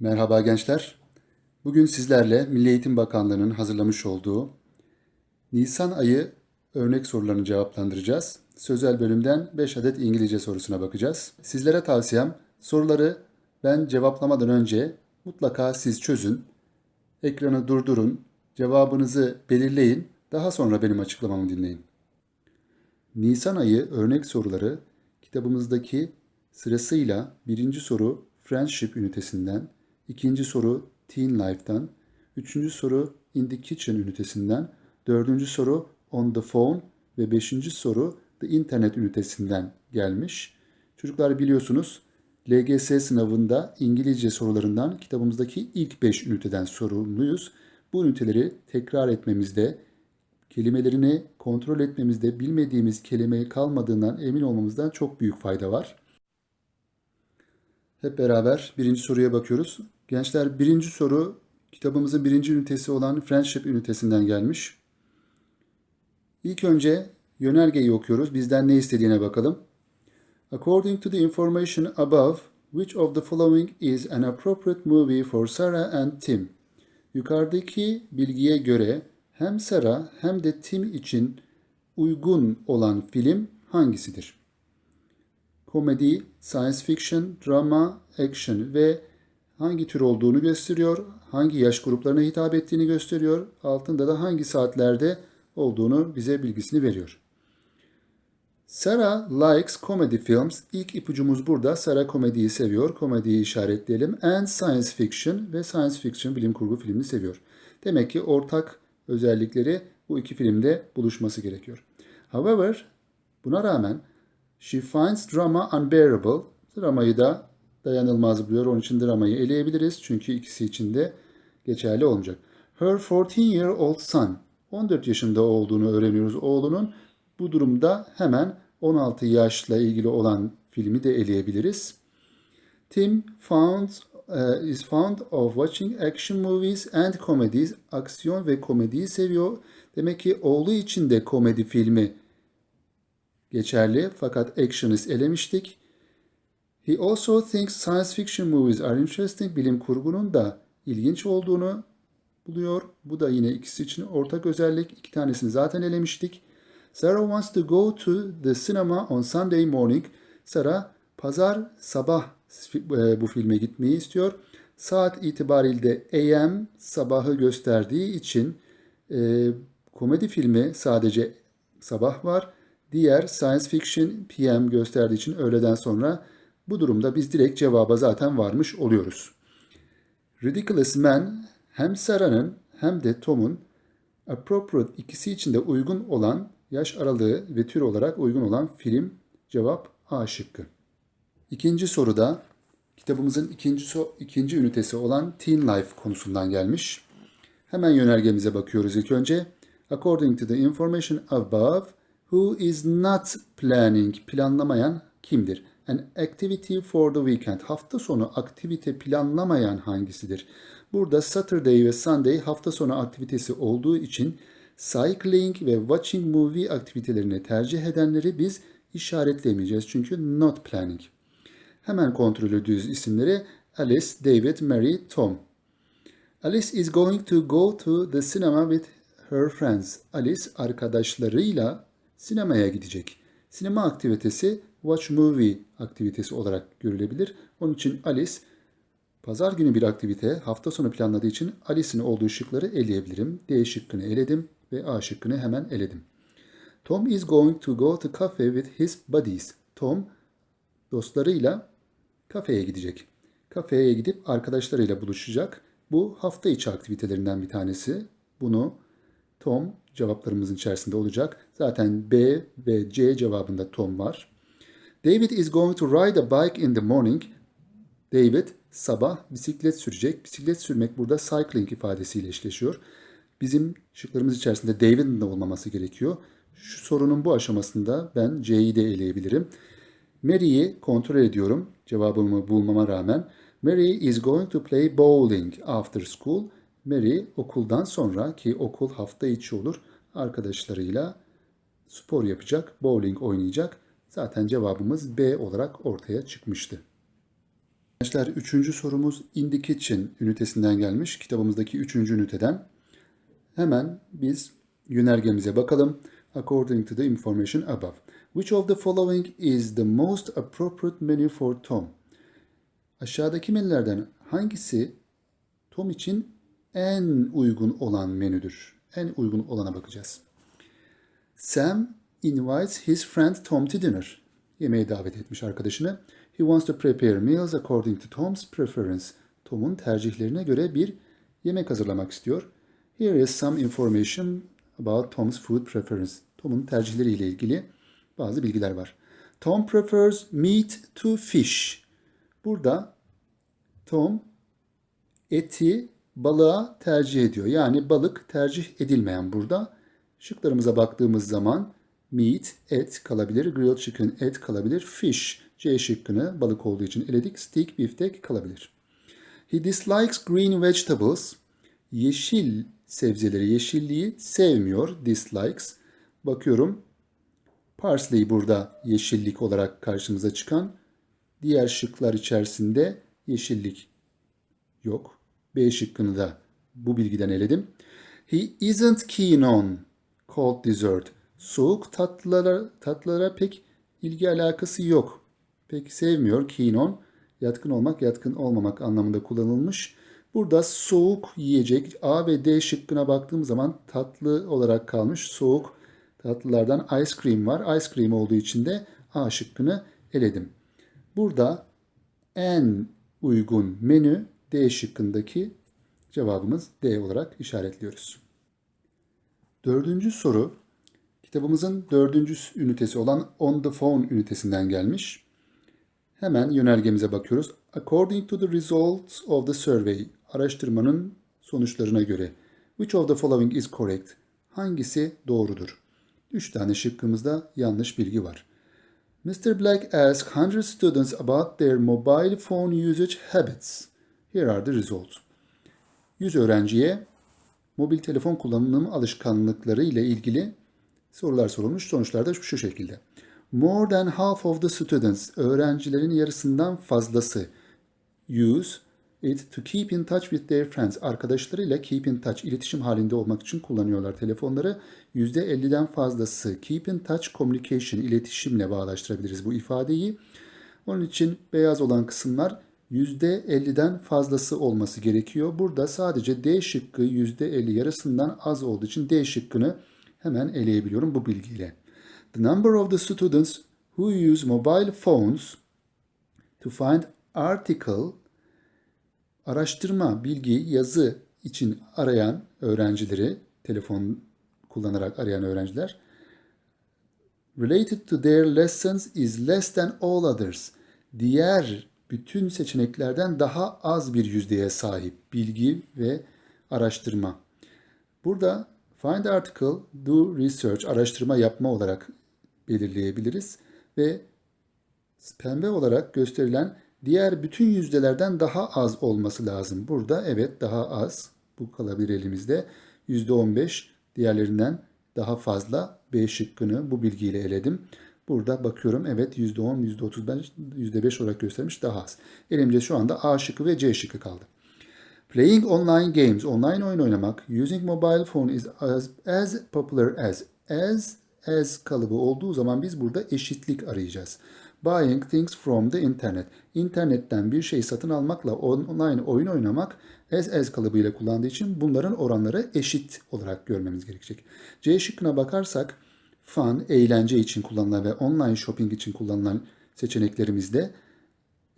Merhaba gençler. Bugün sizlerle Milli Eğitim Bakanlığı'nın hazırlamış olduğu Nisan ayı örnek sorularını cevaplandıracağız. Sözel bölümden 5 adet İngilizce sorusuna bakacağız. Sizlere tavsiyem soruları ben cevaplamadan önce mutlaka siz çözün. Ekranı durdurun, cevabınızı belirleyin, daha sonra benim açıklamamı dinleyin. Nisan ayı örnek soruları kitabımızdaki sırasıyla birinci soru Friendship ünitesinden, ikinci soru Teen Life'dan, üçüncü soru In the Kitchen ünitesinden, dördüncü soru On the Phone ve beşinci soru The Internet ünitesinden gelmiş. Çocuklar biliyorsunuz LGS sınavında İngilizce sorularından kitabımızdaki ilk 5 üniteden sorumluyuz. Bu üniteleri tekrar etmemizde, kelimelerini kontrol etmemizde bilmediğimiz kelime kalmadığından emin olmamızdan çok büyük fayda var. Hep beraber birinci soruya bakıyoruz. Gençler birinci soru kitabımızın birinci ünitesi olan Friendship ünitesinden gelmiş. İlk önce yönergeyi okuyoruz. Bizden ne istediğine bakalım. According to the information above, which of the following is an appropriate movie for Sarah and Tim? Yukarıdaki bilgiye göre hem Sarah hem de Tim için uygun olan film hangisidir? Komedi, science fiction, drama, action ve hangi tür olduğunu gösteriyor, hangi yaş gruplarına hitap ettiğini gösteriyor, altında da hangi saatlerde olduğunu bize bilgisini veriyor. Sarah likes comedy films. İlk ipucumuz burada. Sarah komediyi seviyor. Komediyi işaretleyelim. And science fiction ve science fiction bilim kurgu filmini seviyor. Demek ki ortak özellikleri bu iki filmde buluşması gerekiyor. However, buna rağmen she finds drama unbearable. Dramayı da dayanılmaz buluyor. Onun için dramayı eleyebiliriz. Çünkü ikisi için de geçerli olmayacak. Her 14-year-old son. 14 yaşında olduğunu öğreniyoruz oğlunun. Bu durumda hemen 16 yaşla ilgili olan filmi de eleyebiliriz. Tim found uh, is fond of watching action movies and comedies. Aksiyon ve komediyi seviyor. Demek ki oğlu için de komedi filmi geçerli fakat action'ı elemiştik. He also thinks science fiction movies are interesting. Bilim kurgunun da ilginç olduğunu buluyor. Bu da yine ikisi için ortak özellik. İki tanesini zaten elemiştik. Sarah wants to go to the cinema on Sunday morning. Sarah pazar sabah bu filme gitmeyi istiyor. Saat itibariyle AM sabahı gösterdiği için e, komedi filmi sadece sabah var. Diğer science fiction PM gösterdiği için öğleden sonra bu durumda biz direkt cevaba zaten varmış oluyoruz. Ridiculous Man hem Sarah'ın hem de Tom'un appropriate ikisi için de uygun olan yaş aralığı ve tür olarak uygun olan film cevap A şıkkı. İkinci soruda kitabımızın ikinci, so ikinci ünitesi olan Teen Life konusundan gelmiş. Hemen yönergemize bakıyoruz ilk önce. According to the information above, who is not planning, planlamayan kimdir? An activity for the weekend, hafta sonu aktivite planlamayan hangisidir? Burada Saturday ve Sunday hafta sonu aktivitesi olduğu için cycling ve watching movie aktivitelerini tercih edenleri biz işaretlemeyeceğiz. Çünkü not planning. Hemen kontrol ediyoruz isimleri. Alice, David, Mary, Tom. Alice is going to go to the cinema with her friends. Alice arkadaşlarıyla sinemaya gidecek. Sinema aktivitesi watch movie aktivitesi olarak görülebilir. Onun için Alice pazar günü bir aktivite hafta sonu planladığı için Alice'in olduğu şıkları eleyebilirim. D şıkkını eledim ve A şıkkını hemen eledim. Tom is going to go to cafe with his buddies. Tom dostlarıyla kafeye gidecek. Kafeye gidip arkadaşlarıyla buluşacak. Bu hafta içi aktivitelerinden bir tanesi. Bunu Tom cevaplarımızın içerisinde olacak. Zaten B ve C cevabında Tom var. David is going to ride a bike in the morning. David sabah bisiklet sürecek. Bisiklet sürmek burada cycling ifadesiyle eşleşiyor. Bizim şıklarımız içerisinde David'in de olmaması gerekiyor. Şu sorunun bu aşamasında ben C'yi de eleyebilirim. Mary'i kontrol ediyorum cevabımı bulmama rağmen. Mary is going to play bowling after school. Mary okuldan sonra ki okul hafta içi olur arkadaşlarıyla spor yapacak, bowling oynayacak. Zaten cevabımız B olarak ortaya çıkmıştı. Gençler üçüncü sorumuz In the Kitchen ünitesinden gelmiş. Kitabımızdaki üçüncü üniteden. Hemen biz yönergemize bakalım. According to the information above. Which of the following is the most appropriate menu for Tom? Aşağıdaki menülerden hangisi Tom için en uygun olan menüdür? En uygun olana bakacağız. Sam invites his friend Tom to dinner. Yemeğe davet etmiş arkadaşını. He wants to prepare meals according to Tom's preference. Tom'un tercihlerine göre bir yemek hazırlamak istiyor. Here is some information about Tom's food preference. Tom'un tercihleriyle ilgili bazı bilgiler var. Tom prefers meat to fish. Burada Tom eti balığa tercih ediyor. Yani balık tercih edilmeyen burada. Şıklarımıza baktığımız zaman meat, et kalabilir, grilled chicken, et kalabilir, fish, C şıkkını balık olduğu için eledik, steak, biftek kalabilir. He dislikes green vegetables. Yeşil sebzeleri, yeşilliği sevmiyor, dislikes. Bakıyorum, parsley burada yeşillik olarak karşımıza çıkan. Diğer şıklar içerisinde yeşillik yok. B şıkkını da bu bilgiden eledim. He isn't keen on cold dessert. Soğuk tatlılara, tatlılara pek ilgi alakası yok. Pek sevmiyor. Keen. Yatkın olmak, yatkın olmamak anlamında kullanılmış. Burada soğuk yiyecek A ve D şıkkına baktığım zaman tatlı olarak kalmış. Soğuk tatlılardan ice cream var. Ice cream olduğu için de A şıkkını eledim. Burada en uygun menü D şıkkındaki cevabımız D olarak işaretliyoruz. Dördüncü soru kitabımızın dördüncü ünitesi olan On the Phone ünitesinden gelmiş. Hemen yönergemize bakıyoruz. According to the results of the survey, araştırmanın sonuçlarına göre, which of the following is correct? Hangisi doğrudur? Üç tane şıkkımızda yanlış bilgi var. Mr. Black asked 100 students about their mobile phone usage habits. Here are the results. 100 öğrenciye mobil telefon kullanım alışkanlıkları ile ilgili sorular sorulmuş. Sonuçlar da şu şekilde. More than half of the students, öğrencilerin yarısından fazlası use it to keep in touch with their friends. Arkadaşlarıyla keep in touch, iletişim halinde olmak için kullanıyorlar telefonları. %50'den fazlası keep in touch communication, iletişimle bağlaştırabiliriz bu ifadeyi. Onun için beyaz olan kısımlar %50'den fazlası olması gerekiyor. Burada sadece D şıkkı %50 yarısından az olduğu için D şıkkını hemen eleyebiliyorum bu bilgiyle. The number of the students who use mobile phones to find article araştırma, bilgi, yazı için arayan öğrencileri, telefon kullanarak arayan öğrenciler related to their lessons is less than all others. Diğer bütün seçeneklerden daha az bir yüzdeye sahip bilgi ve araştırma. Burada find article, do research, araştırma yapma olarak belirleyebiliriz ve pembe olarak gösterilen diğer bütün yüzdelerden daha az olması lazım. Burada evet daha az. Bu kalabilir elimizde. %15 diğerlerinden daha fazla B şıkkını bu bilgiyle eledim. Burada bakıyorum evet %10, %35, %5 olarak göstermiş daha az. Elimde şu anda A şıkkı ve C şıkkı kaldı. Playing online games, online oyun oynamak, using mobile phone is as, as popular as, as, as kalıbı olduğu zaman biz burada eşitlik arayacağız. Buying things from the internet. İnternetten bir şey satın almakla online oyun oynamak as as kalıbıyla kullandığı için bunların oranları eşit olarak görmemiz gerekecek. C şıkkına bakarsak fun, eğlence için kullanılan ve online shopping için kullanılan seçeneklerimizde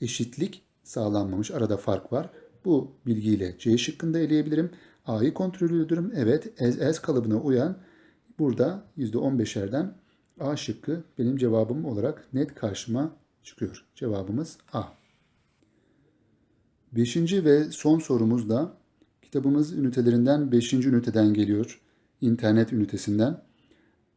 eşitlik sağlanmamış. Arada fark var. Bu bilgiyle C şıkkında eleyebilirim. A'yı kontrol ediyorum. Evet, as, as kalıbına uyan burada %15'lerden A şıkkı benim cevabım olarak net karşıma çıkıyor. Cevabımız A. Beşinci ve son sorumuz da kitabımız ünitelerinden beşinci üniteden geliyor. İnternet ünitesinden.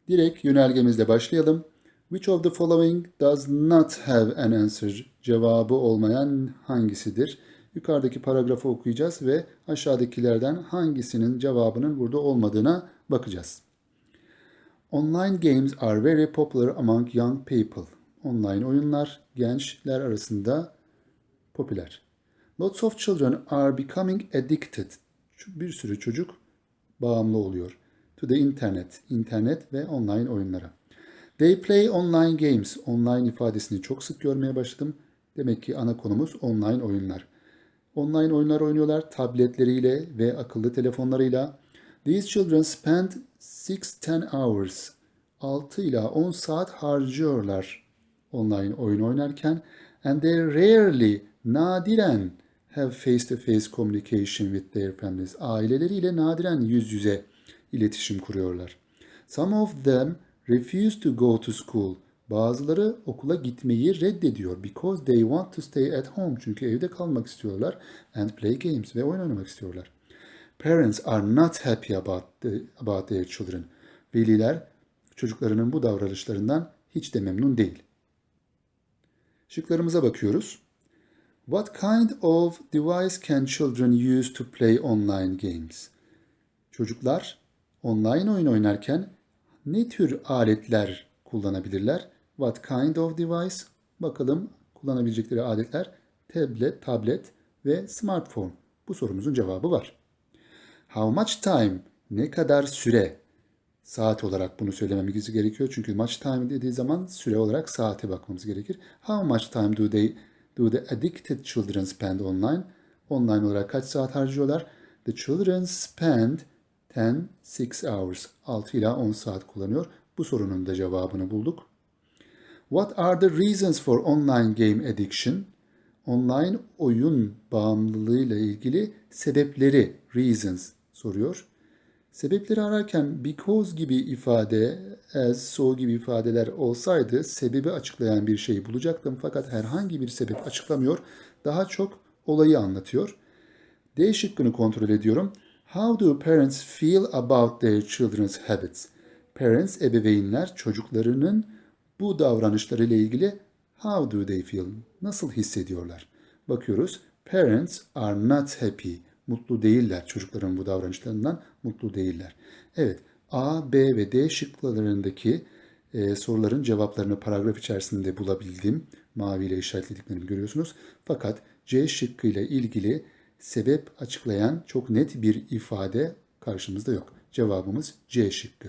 Direkt yönergemizle başlayalım. Which of the following does not have an answer? Cevabı olmayan hangisidir? Yukarıdaki paragrafı okuyacağız ve aşağıdakilerden hangisinin cevabının burada olmadığına bakacağız. Online games are very popular among young people. Online oyunlar gençler arasında popüler. Lots of children are becoming addicted. Bir sürü çocuk bağımlı oluyor. To the internet, internet ve online oyunlara. They play online games. Online ifadesini çok sık görmeye başladım. Demek ki ana konumuz online oyunlar. Online oyunlar oynuyorlar tabletleriyle ve akıllı telefonlarıyla. These children spend 6-10 hours. 6 ila 10 saat harcıyorlar online oyun oynarken. And they rarely, nadiren have face-to-face communication with their families. Aileleriyle nadiren yüz yüze iletişim kuruyorlar. Some of them refuse to go to school. Bazıları okula gitmeyi reddediyor because they want to stay at home. Çünkü evde kalmak istiyorlar and play games ve oyun oynamak istiyorlar. Parents are not happy about, the, about their children. Veliler çocuklarının bu davranışlarından hiç de memnun değil. Şıklarımıza bakıyoruz. What kind of device can children use to play online games? Çocuklar online oyun oynarken ne tür aletler kullanabilirler? What kind of device? Bakalım kullanabilecekleri aletler tablet, tablet ve smartphone. Bu sorumuzun cevabı var. How much time? Ne kadar süre? Saat olarak bunu söylememiz gerekiyor. Çünkü much time dediği zaman süre olarak saate bakmamız gerekir. How much time do they do the addicted children spend online? Online olarak kaç saat harcıyorlar? The children spend 10, 6 hours. 6 ila 10 saat kullanıyor. Bu sorunun da cevabını bulduk. What are the reasons for online game addiction? Online oyun bağımlılığıyla ilgili sebepleri, reasons soruyor. Sebepleri ararken because gibi ifade, as, so gibi ifadeler olsaydı sebebi açıklayan bir şeyi bulacaktım. Fakat herhangi bir sebep açıklamıyor. Daha çok olayı anlatıyor. D şıkkını kontrol ediyorum. How do parents feel about their children's habits? Parents, ebeveynler çocuklarının bu davranışlarıyla ilgili how do they feel? Nasıl hissediyorlar? Bakıyoruz. Parents are not happy. Mutlu değiller. Çocukların bu davranışlarından mutlu değiller. Evet. A, B ve D şıklarındaki e, soruların cevaplarını paragraf içerisinde bulabildim. Maviyle işaretlediklerimi görüyorsunuz. Fakat C şıkkıyla ilgili sebep açıklayan çok net bir ifade karşımızda yok. Cevabımız C şıkkı.